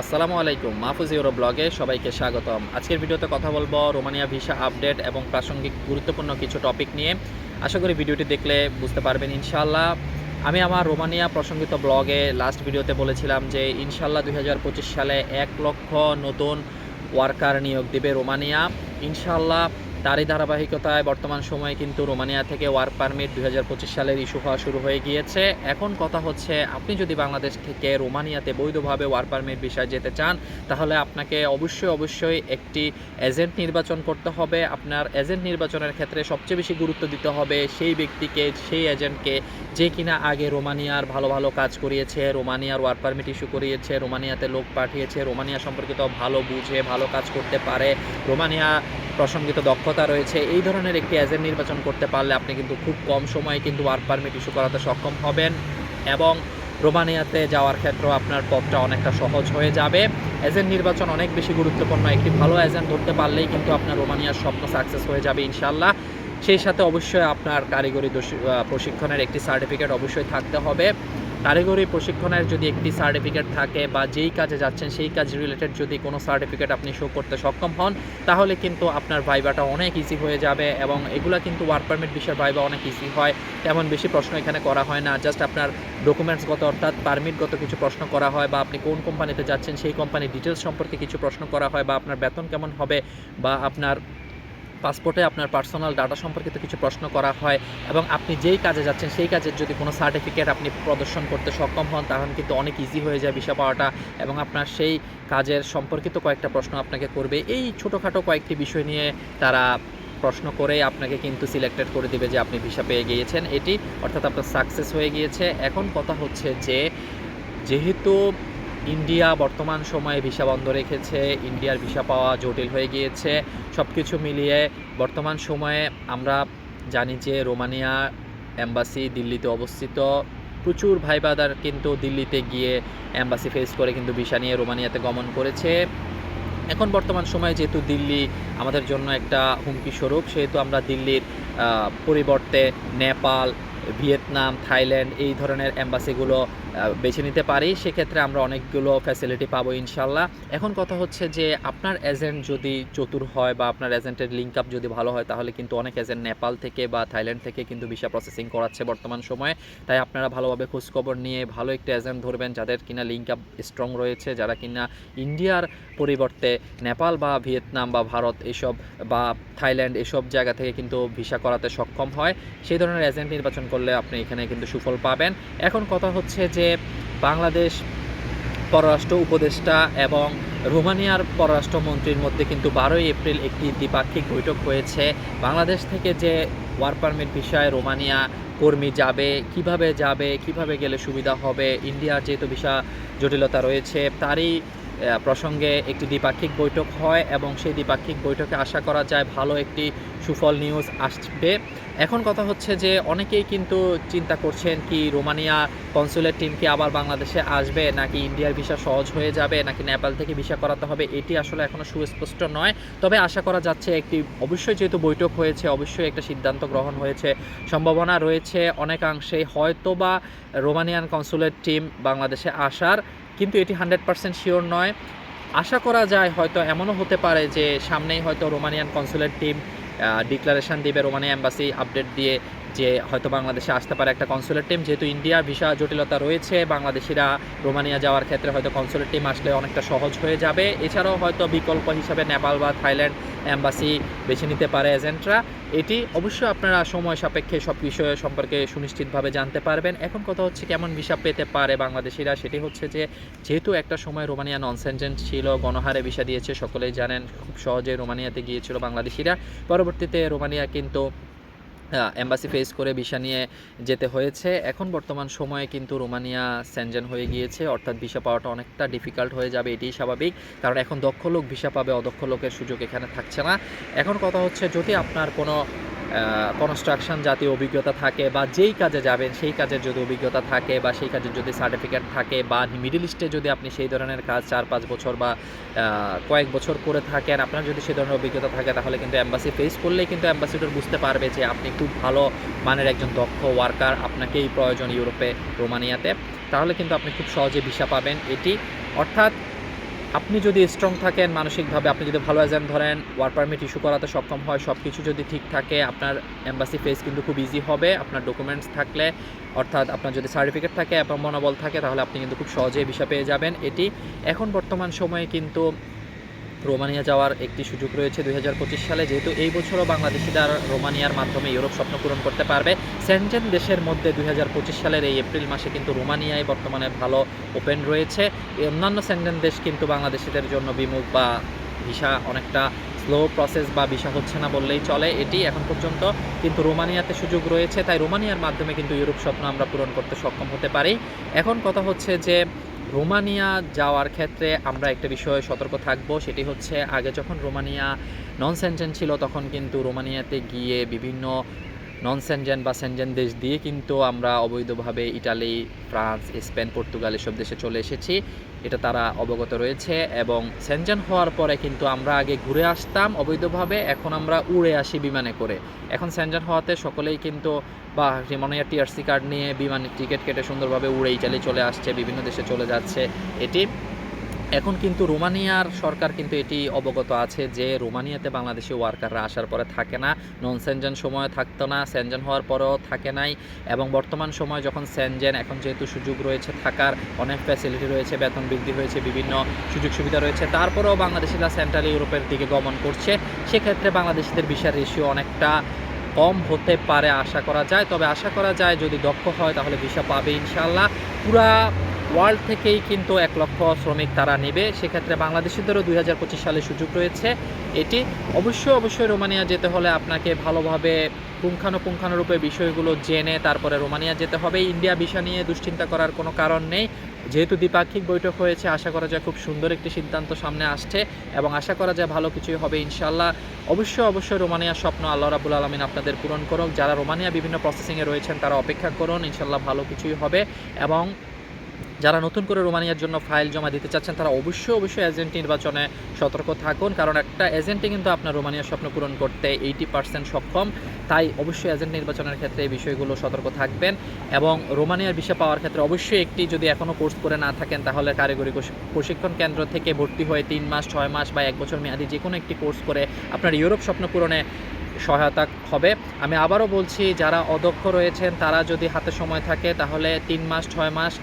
আসসালামু আলাইকুম, মাহফুজ ইউরো ব্লগে সবাইকে স্বাগতম। আজকের ভিডিওতে কথা বলব রোমানিয়া ভিসা আপডেট এবং প্রাসঙ্গিক গুরুত্বপূর্ণ কিছু টপিক নিয়ে। আশা করি ভিডিওটি দেখলে বুঝতে পারবেন ইনশাল্লাহ আমি আমার রোমানিয়া প্রসঙ্গিত ব্লগে লাস্ট ভিডিওতে বলেছিলাম যে ইনশাল্লাহ দু হাজার পঁচিশ সালে এক লক্ষ নতুন ওয়ার্কার নিয়োগ দেবে রোমানিয়া। ইনশাআল্লাহ তারই ধারাবাহিকতায় বর্তমান সময়ে কিন্তু রোমানিয়া থেকে ওয়ার্ক পারমিট দুই হাজার পঁচিশ সালের ইস্যু হওয়া শুরু হয়ে গিয়েছে। এখন কথা হচ্ছে, আপনি যদি বাংলাদেশ থেকে রোমানিয়াতে বৈধভাবে ওয়ার্ক পারমিট বিষয়ে যেতে চান, তাহলে আপনাকে অবশ্যই অবশ্যই একটি এজেন্ট নির্বাচন করতে হবে। আপনার এজেন্ট নির্বাচনের ক্ষেত্রে সবচেয়ে বেশি গুরুত্ব দিতে হবে সেই ব্যক্তিকে, সেই এজেন্টকে যে কিনা আগে রোমানিয়ার ভালো ভালো কাজ করিয়েছে, রোমানিয়ার ওয়ার্ক পারমিট ইস্যু করিয়েছে, রোমানিয়াতে লোক পাঠিয়েছে, রোমানিয়া সম্পর্কিত ভালো বুঝে, ভালো কাজ করতে পারে, রোমানিয়া প্রসঙ্গিত দক্ষতা রয়েছে, এই ধরনের একটি এজেন্ট নির্বাচন করতে পারলে আপনি কিন্তু খুব কম সময়ে কিন্তু ওয়ার্ক পারমিট ইস্যু করাতে সক্ষম হবেন এবং রোমানিয়াতে যাওয়ার ক্ষেত্রেও আপনার পথটা অনেকটা সহজ হয়ে যাবে। এজেন্ট নির্বাচন অনেক বেশি গুরুত্বপূর্ণ, একটি ভালো এজেন্ট ধরতে পারলেই কিন্তু আপনার রোমানিয়ার স্বপ্ন সাকসেস হয়ে যাবে ইনশাল্লাহ সেই সাথে অবশ্যই আপনার কারিগরি প্রশিক্ষণের একটি সার্টিফিকেট অবশ্যই থাকতে হবে। কারিগরি প্রশিক্ষণের যদি একটি সার্টিফিকেট থাকে বা যেই কাজে যাচ্ছেন, সেই কাজ রিলেটেড যদি কোনো সার্টিফিকেট আপনি শো করতে সক্ষম হন, তাহলে কিন্তু আপনার ভাইবাটা অনেক ইজি হয়ে যাবে এবং এগুলা কিন্তু ওয়ার্ক পারমিট বিষয়ের ভাইবা অনেক ইজি হয়। তেমন বেশি প্রশ্ন এখানে করা হয় না জাস্ট আপনার ডকুমেন্টসগত অর্থাৎ পারমিটগত কিছু প্রশ্ন করা হয় বা আপনি কোন কোম্পানিতে যাচ্ছেন, সেই কোম্পানির ডিটেলস সম্পর্কে কিছু প্রশ্ন করা হয় বা আপনার বেতন কেমন হবে বা আপনার পাসপোর্টে আপনার পার্সোনাল ডাটা সম্পর্কিত কিছু প্রশ্ন করা হয় এবং আপনি যেই কাজে যাচ্ছেন, সেই কাজের যদি কোনো সার্টিফিকেট আপনি প্রদর্শন করতে সক্ষম হন তখন কিন্তু অনেক ইজি হয়ে যায় ভিসা পাওয়াটা এবং আপনার সেই কাজের সম্পর্কিত কয়েকটা প্রশ্ন আপনাকে করবে। এই ছোটোখাটো কয়েকটি বিষয় নিয়ে তারা প্রশ্ন করে আপনাকে কিন্তু সিলেক্টেড করে দিবে যে আপনি ভিসা পেয়ে গিয়েছেন, এটি অর্থাৎ আপনার সাকসেস হয়ে গিয়েছে। এখন কথা হচ্ছে যে, যেহেতু ইন্ডিয়া বর্তমান সময়ে ভিসা বন্ধ রেখেছে, ইন্ডিয়ার ভিসা পাওয়া জটিল হয়ে গিয়েছে। সব কিছু মিলিয়ে বর্তমান সময়ে আমরা জানি যে রোমানিয়া অ্যাম্বাসি দিল্লিতে অবস্থিত। প্রচুর ভাইবাদার কিন্তু দিল্লিতে গিয়ে অ্যাম্বাসি ফেস করে কিন্তু ভিসা নিয়ে রোমানিয়াতে গমন করেছে। এখন বর্তমান সময়ে যেহেতু দিল্লি আমাদের জন্য একটা হুমকি স্বরূপ, সেহেতু আমরা দিল্লির পরিবর্তে নেপাল, ভিয়েতনাম, থাইল্যান্ড এই ধরনের অ্যাম্বাসিগুলো বেছে নিতে পারি, সেক্ষেত্রে আমরা অনেকগুলো ফ্যাসিলিটি পাবো ইনশাল্লাহ। এখন কথা হচ্ছে যে, আপনার এজেন্ট যদি চতুর হয় বা আপনার এজেন্টের লিঙ্ক আপ যদি ভালো হয়, তাহলে কিন্তু অনেক এজেন্ট নেপাল থেকে বা থাইল্যান্ড থেকে কিন্তু ভিসা প্রসেসিং করাচ্ছে বর্তমান সময়ে। তাই আপনারা ভালোভাবে খোঁজখবর নিয়ে ভালো একটা এজেন্ট ধরবেন যাদের কিনা লিঙ্ক আপ স্ট্রং রয়েছে, যারা কিনা ইন্ডিয়ার পরিবর্তে নেপাল বা ভিয়েতনাম বা ভারত এসব বা থাইল্যান্ড এসব জায়গা থেকে কিন্তু ভিসা করাতে সক্ষম হয়। সেই ধরনের এজেন্ট নির্বাচন করলে আপনি এখানে কিন্তু সুফল পাবেন। এখন কথা হচ্ছে যে বাংলাদেশ পররাষ্ট্র উপদেষ্টা এবং রোমানিয়ার পররাষ্ট্রমন্ত্রীর মধ্যে কিন্তু বারোই এপ্রিল একটি দ্বিপাক্ষিক বৈঠক হয়েছে। বাংলাদেশ থেকে যে ওয়ার পারমিট বিষয়ে রোমানিয়া কর্মী যাবে, কীভাবে যাবে, কীভাবে গেলে সুবিধা হবে, ইন্ডিয়ার যেহেতু বিষয় জটিলতা রয়েছে, তারই প্রসঙ্গে একটি দ্বিপাক্ষিক বৈঠক হয় এবং সেই দ্বিপাক্ষিক বৈঠকে আশা করা যায় ভালো একটি সুফল নিউজ আসবে। এখন কথা হচ্ছে যে অনেকেই কিন্তু চিন্তা করছেন কি রোমানিয়া কনসুলেট টিম কি আবার বাংলাদেশে আসবে নাকি ইন্ডিয়ার ভিসা সহজ হয়ে যাবে নাকি নেপাল থেকে ভিসা করাতে হবে এটি আসলে এখনও সুস্পষ্ট নয়। তবে আশা করা যাচ্ছে একটি অবশ্যই যেহেতু বৈঠক হয়েছে, অবশ্যই একটা সিদ্ধান্ত গ্রহণ হয়েছে। সম্ভাবনা রয়েছে অনেকাংশে হয়তো বা রোমানিয়ান কনসুলেট টিম বাংলাদেশে আসার। কিন্তু এটি হান্ড্রেড পার্সেন্ট শিওর নয়। আশা করা যায় হয়তো এমনও হতে পারে যে সামনেই হয়তো রোমানিয়ান কনসুলেট টিম ডিক্লারেশন দিবে রোমানিয়া অ্যাম্বাসি আপডেট দিয়ে যে হয়তো বাংলাদেশে আসতে পারে একটা কনসুলেট টিম যেহেতু ইন্ডিয়া ভিসা জটিলতা রয়েছে, বাংলাদেশিরা রোমানিয়া যাওয়ার ক্ষেত্রে হয়তো কনসুলেট টিম আসলে অনেকটা সহজ হয়ে যাবে। এছাড়াও হয়তো বিকল্প হিসাবে নেপাল বা থাইল্যান্ড অ্যাম্বাসি বেছে নিতে পারে এজেন্টরা এটি অবশ্যই আপনারা সময় সাপেক্ষে সব বিষয় সম্পর্কে সুনিশ্চিতভাবে জানতে পারবেন। এখন কথা হচ্ছে কেমন ভিসা পেতে পারে বাংলাদেশিরা? সেটি হচ্ছে যে, যেহেতু একটা সময় রোমানিয়া নন সেনজেন্ট ছিল, গণহারে ভিসা দিয়েছে, সকলেই জানেন খুব সহজে রোমানিয়াতে গিয়েছিল বাংলাদেশিরা। পরবর্তীতে রোমানিয়া কিন্তু এম্বাসি ফেস করে ভিসা নিয়ে যেতে হয়েছে। এখন বর্তমান সময়ে কিন্তু রোমানিয়া সেনজেন হয়ে গিয়েছে। অর্থাৎ ভিসা পাওয়াটা অনেকটা ডিফিকাল্ট হয়ে যাবে এটি স্বাভাবিক। কারণ এখন দক্ষ লোক ভিসা পাবে, অদক্ষ লোকের সুযোগ এখানে থাকছে না। এখন কথা হচ্ছে যদি আপনার কোনো কনস্ট্রাকশন জাতীয় অভিজ্ঞতা থাকে বা যেই কাজে যাবেন, সেই কাজের যদি অভিজ্ঞতা থাকে বা সেই কাজের যদি সার্টিফিকেট থাকে বা মিডিল ইস্টে যদি আপনি সেই ধরনের কাজ চার পাঁচ বছর বা কয়েক বছর করে থাকেন, আপনার যদি সেই ধরনের অভিজ্ঞতা থাকে তাহলে কিন্তু অ্যাম্বাসি ফেস করলেই কিন্তু অ্যাম্বাসিডর বুঝতে পারবে যে আপনি খুব ভালো মানের একজন দক্ষ ওয়ার্কার আপনাকেই প্রয়োজন ইউরোপে, রোমানিয়াতে। তাহলে কিন্তু আপনি খুব সহজে ভিসা পাবেন এটি। অর্থাৎ আপনি যদি স্ট্রং থাকেন মানসিকভাবে, আপনি যদি ভালো এজেন্ট ধরেন ওয়ার পারমিট ইস্যু করাতে সক্ষম হয় সব কিছু যদি ঠিক থাকে, আপনার এম্বাসি ফেস কিন্তু খুব ইজি হবে, আপনার ডকুমেন্টস থাকলে, অর্থাৎ আপনার যদি সার্টিফিকেট থাকে এবং মনোবল থাকে, তাহলে আপনি কিন্তু খুব সহজেই ভিসা পেয়ে যাবেন। এটি এখন বর্তমান সময়ে কিন্তু রোমানিয়া যাওয়ার একটি সুযোগ রয়েছে দুই হাজার পঁচিশ সালে। যেহেতু এই বছরও বাংলাদেশিরা রোমানিয়ার মাধ্যমে ইউরোপ স্বপ্ন পূরণ করতে পারবে। সেন্টেন দেশের মধ্যে দু হাজার পঁচিশ সালের এই এপ্রিল মাসে কিন্তু রোমানিয়ায় বর্তমানে ভালো ওপেন রয়েছে। অন্যান্য সেন্টেন দেশ কিন্তু বাংলাদেশিদের জন্য বিমুখ বা ভিসা অনেকটা স্লো প্রসেস বা ভিসা হচ্ছে না বললেই চলে এটি এখন পর্যন্ত। কিন্তু রোমানিয়াতে সুযোগ রয়েছে, তাই রোমানিয়ার মাধ্যমে কিন্তু ইউরোপ স্বপ্ন আমরা পূরণ করতে সক্ষম হতে পারি। এখন কথা হচ্ছে যে রোমানিয়া যাওয়ার ক্ষেত্রে আমরা একটা বিষয়ে সতর্ক থাকব, সেটি হচ্ছে আগে যখন রোমানিয়া নন সেন্টেন ছিল তখন কিন্তু রোমানিয়াতে গিয়ে বিভিন্ন নন সেনজেন বা সেনজেন দেশ দিয়ে কিন্তু আমরা অবৈধভাবে ইটালি, ফ্রান্স, স্পেন, পর্তুগাল এসব দেশে চলে এসেছি। এটা তারা অবগত রয়েছে এবং সেনজেন হওয়ার পরে কিন্তু আমরা আগে ঘুরে আসতাম অবৈধভাবে, এখন আমরা উড়ে আসি বিমানে করে। এখন সেনজেন হওয়াতে সকলেই কিন্তু, বা রিমনিয়া টিআরসি কার্ড নিয়ে বিমানের টিকিট কেটে সুন্দরভাবে উড়ে ইটালি চলে আসছে, বিভিন্ন দেশে চলে যাচ্ছে। এটি এখন কিন্তু রোমানিয়ার সরকার কিন্তু এটি অবগত আছে যে রোমানিয়াতে বাংলাদেশি ওয়ার্কাররা আসার পরে থাকে না নন সেনজেন সময় থাকতো না, সেনজেন হওয়ার পরেও থাকে নাই এবং বর্তমান সময় যখন সেনজেন এখন যেহেতু সুযোগ রয়েছে থাকার, অনেক ফ্যাসিলিটি রয়েছে, বেতন বৃদ্ধি হয়েছে, বিভিন্ন সুযোগ সুবিধা রয়েছে, তারপরেও বাংলাদেশিরা সেন্ট্রাল ইউরোপের দিকে গমন করছে। সেক্ষেত্রে বাংলাদেশিদের বিশার রেশিও অনেকটা কম হতে পারে, আশা করা যায়। তবে আশা করা যায় যদি দক্ষ হয় তাহলে ভিসা পাবে ইনশাল্লাহ পুরা ওয়ার্ল্ড থেকেই কিন্তু এক লক্ষ শ্রমিক তারা নেবে। সেক্ষেত্রে বাংলাদেশিদেরও দুই হাজার পঁচিশ সালে সুযোগ রয়েছে। এটি অবশ্যই অবশ্যই রোমানিয়া যেতে হলে আপনাকে ভালোভাবে পুঙ্খানুপুঙ্খানুরূপে বিষয়গুলো জেনে তারপরে রোমানিয়া যেতে হবে। ইন্ডিয়া ভিসা নিয়ে দুশ্চিন্তা করার কোনো কারণ নেই। যেহেতু দ্বিপাক্ষিক বৈঠক হয়েছে, আশা করা যায় খুব সুন্দর একটি সিদ্ধান্ত সামনে আসছে এবং আশা করা যায় ভালো কিছুই হবে ইনশাল্লাহ অবশ্যই অবশ্যই রোমানিয়ার স্বপ্ন আল্লাহ রাবুল আলমিন আপনাদের পূরণ করুক। যারা রোমানিয়া বিভিন্ন প্রসেসিংয়ে রয়েছেন তারা অপেক্ষা করুন ইনশাল্লাহ ভালো কিছুই হবে এবং যারা নতুন করে রোমানিয়ার জন্য ফাইল জমা দিতে চাচ্ছেন, তারা অবশ্যই অবশ্যই এজেন্ট নির্বাচনে সতর্ক থাকুন। কারণ একটা এজেন্টে কিন্তু আপনার রোমানিয়ার স্বপ্ন পূরণ করতে এইটি পার্সেন্ট সক্ষম। তাই অবশ্যই এজেন্ট নির্বাচনের ক্ষেত্রে এই বিষয়গুলো সতর্ক থাকবেন এবং রোমানিয়ার বিষয় পাওয়ার ক্ষেত্রে অবশ্যই একটি যদি এখনও কোর্স করে না থাকেন, তাহলে কারিগরি প্রশিক্ষণ কেন্দ্র থেকে ভর্তি হয়ে তিন মাস, ছয় মাস বা এক বছর মেয়াদি যে কোনো একটি কোর্স করে আপনার ইউরোপ স্বপ্ন পূরণে সহায়তা হবে। আমি আবারও বলছি, যারা অদক্ষ রয়েছেন, তারা যদি হাতে সময় থাকে, তাহলে তিন মাস, ছয় মাস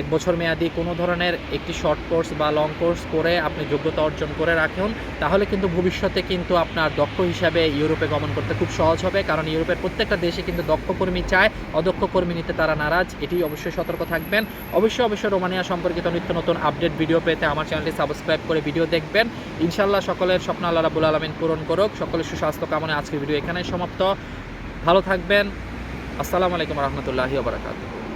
এক বছর মেয়াদি কোনো ধরনের একটি শর্ট কোর্স বা লং কোর্স করে আপনি যোগ্যতা অর্জন করে রাখুন, তাহলে কিন্তু ভবিষ্যতে কিন্তু আপনার দক্ষ হিসাবে ইউরোপে গমন করতে খুব সহজ হবে। কারণ ইউরোপের প্রত্যেকটা দেশে কিন্তু দক্ষ কর্মী চায়, অদক্ষ কর্মী নিতে তারা নারাজ এটি অবশ্যই সতর্ক থাকবেন। অবশ্যই অবশ্যই রোমানিয়া সম্পর্কিত নিত্য নতুন আপডেট ভিডিও পেতে আমার চ্যানেলটি সাবস্ক্রাইব করে ভিডিও দেখবেন। ইনশাল্লাহ সকলের স্বপ্ন আল্লাহ রাবুল আলমিন পূরণ করুক। সকলের সুস্বাস্থ্য কামনে আজকের ভিডিও এখানেই সমাপ্ত। ভালো থাকবেন। আসসালামু আলাইকুম রহমতুল্লাহি বারাকাতুহ।